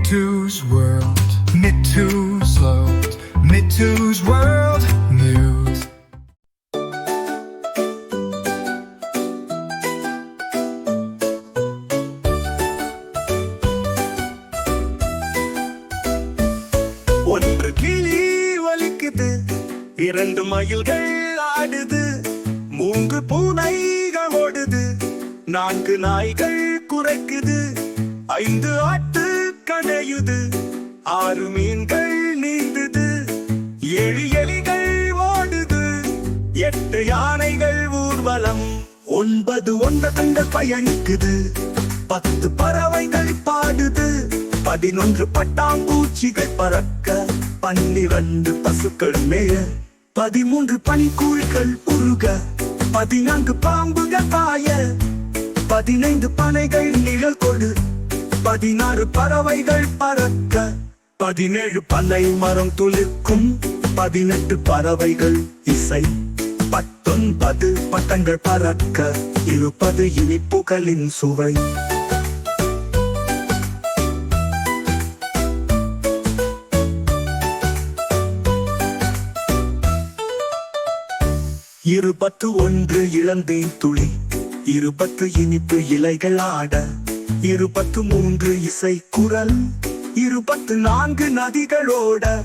Mittu's World, Mittu's World, Mittu's World News. ஒன்று கிளி வலிக்குது இரண்டு மயில்கள் ஆடுது மூங்கு பூனைகள் ஓடுது நான்கு நாய்கள் குறைக்குது ஐந்து ஆட்டு அணையுது. ஆறு மீன்கள் நீந்துது. ஏழு எலிகள் ஓடுது. எட்டு யானைகள் ஊர்வலம். ஒன்பது ஒன்பதுங்கள் பயணிக்குது. பத்து பறவைகள் பாடுது. பதினொன்று பட்டாம்பூச்சிகள் பறக்க. பன்னிரண்டு பசுக்கள் மேய. பதிமூன்று பனிக்கூழ்கள் உருக. பதினான்கு பாம்புகள் பாய. பதினைந்து பனைகள் நிழல் கொடு. பதினாறு பறவைகள் பறக்க. பதினேழு பனை மரம் துளிர்க்கும். பதினெட்டு பறவைகள் இசை. பத்தொன்பது பட்டங்கள் பறக்க. இருப்பது இனிப்புகளின் சுவை. இருபத்து ஒன்று இழந்தேன் துளி. இருபத்து இனிப்பு இலைகள் ஆட. இருபத்து மூன்று இசை குரல் இருபத்து நான்கு நதிகளோட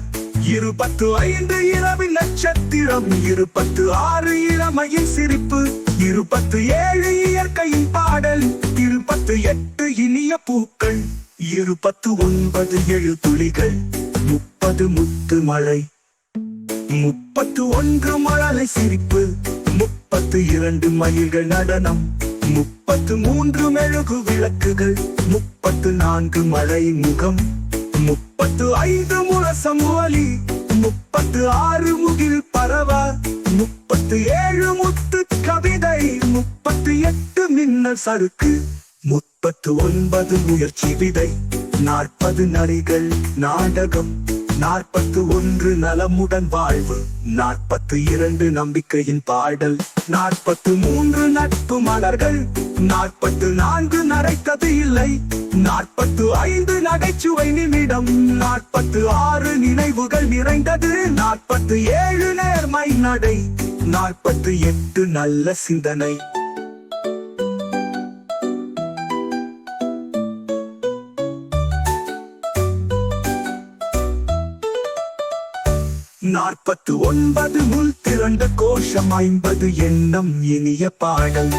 இருபத்து ஐந்து இரவில் நட்சத்திரம் இருபத்து ஆறு இளமையின் சிரிப்பு இருபத்து ஏழு இயற்கையின் பாடல் இருபத்து எட்டு இனிய பூக்கள் இருபத்து ஒன்பது எழு துளிகள் முப்பது முத்து மழை முப்பத்து ஒன்று மழலை சிரிப்பு முப்பத்து இரண்டு மயில்கள் நடனம். முப்பத்து மூன்று மெழுகு விளக்குகள் முப்பத்து நான்கு மழை முகம் முப்பத்து ஐந்து முரசம் ஒலி முப்பத்து ஆறு முகில் பரவ முப்பத்து ஏழு முத்து கவிதை முப்பத்து எட்டு மின்னல் சறுக்கு முப்பத்து ஒன்பது முயற்சி விதை நாற்பது நரிகள் நாடகம். நாற்பத்து ஒன்று நலமுடன் வாழ்வு நாற்பத்து இரண்டு நம்பிக்கையின் பாடல் நாற்பத்து மூன்று நட்பு மலர்கள் நாற்பத்து நான்கு நரைத்தது இல்லை நாற்பத்து ஐந்து நகைச்சுவை நிமிடம் நாற்பத்து ஆறு நினைவுகள் நிறைந்தது நாற்பத்து ஏழு நேர்மை நடை நாற்பத்து எட்டு நல்ல சிந்தனை. நாற்பத்து ஒன்பது முள் திரண்ட கோஷம் ஐம்பது எண்ணம் இனிய பாடல்.